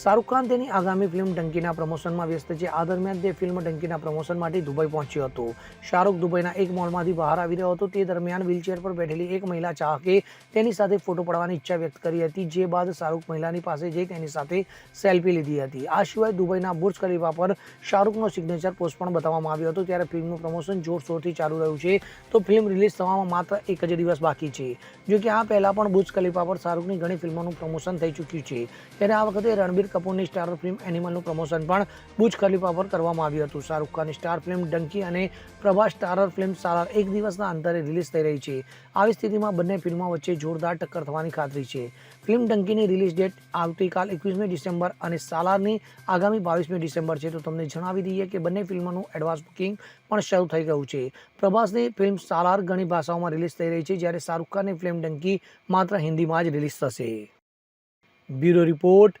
શાહરૂખ ખાન તેની આગામી ફિલ્મ ડંકીના પ્રમોશનમાં વ્યસ્ત છે. આ દરમિયાન તે ફિલ્મ ડંકીના પ્રમોશન માટે દુબઈ પહોંચ્યો હતો. શાહરૂખ દુબઈના એક મોલમાંથી બહાર આવી રહ્યો હતો. તે દરમિયાન વ્હીલચેર પર બેઠેલી એક મહિલા ચાહકે તેની સાથે ફોટો પડવાની ઈચ્છા વ્યક્ત કરી હતી, જે બાદ શાહરૂખ મહિલાની પાસે જઈ તેની સાથે સેલ્ફી લીધી હતી. આ સિવાય દુબઈના બુર્જ ખલીફા પર શાહરૂખનો સિગ્નેચર પોસ્ટ પણ બતાવવામાં આવ્યો હતો. ત્યારે ફિલ્મનું પ્રમોશન જોરશોરથી ચાલુ રહ્યું છે. તો ફિલ્મ રિલીઝ થવામાં માત્ર એક જ દિવસ બાકી છે. જો કે આ પહેલાં પણ બુર્જ ખલીફા પર શાહરૂખની ઘણી ફિલ્મોનું પ્રમોશન થઈ ચૂક્યું છે. ત્યારે આ વખતે રણબીર કપૂરની સ્ટાર ફિલ્મ એનિમલનું પ્રમોશન પણ બુજ ખલીફા પર કરવામાં આવ્યું હતું. શાહરૂખ ખાનની સ્ટાર ફિલ્મ ડંકી અને પ્રભાસ સ્ટારર ફિલ્મ સાલાર એક દિવસના અંતરે રિલીઝ થઈ રહી છે. આવી સ્થિતિમાં બંને ફિલ્મો વચ્ચે જોરદાર ટક્કર થવાની ખાતરી છે. ફિલ્મ ડંકીની રિલીઝ ડેટ આવતીકાલ એકવીસમી ડિસેમ્બર અને સાલારની આગામી બાવીસમી ડિસેમ્બર છે. તો તમને જણાવી દઈએ કે બંને ફિલ્મોનું એડવાન્સ બુકિંગ પણ શરૂ થઈ ગયું છે. પ્રભાસની ફિલ્મ સાલાર ઘણી ભાષાઓમાં રિલીઝ થઈ રહી છે, જ્યારે શાહરૂખ ખાનની ફિલ્મ ડંકી માત્ર હિન્દીમાં જ રિલીઝ થશે. Bureau report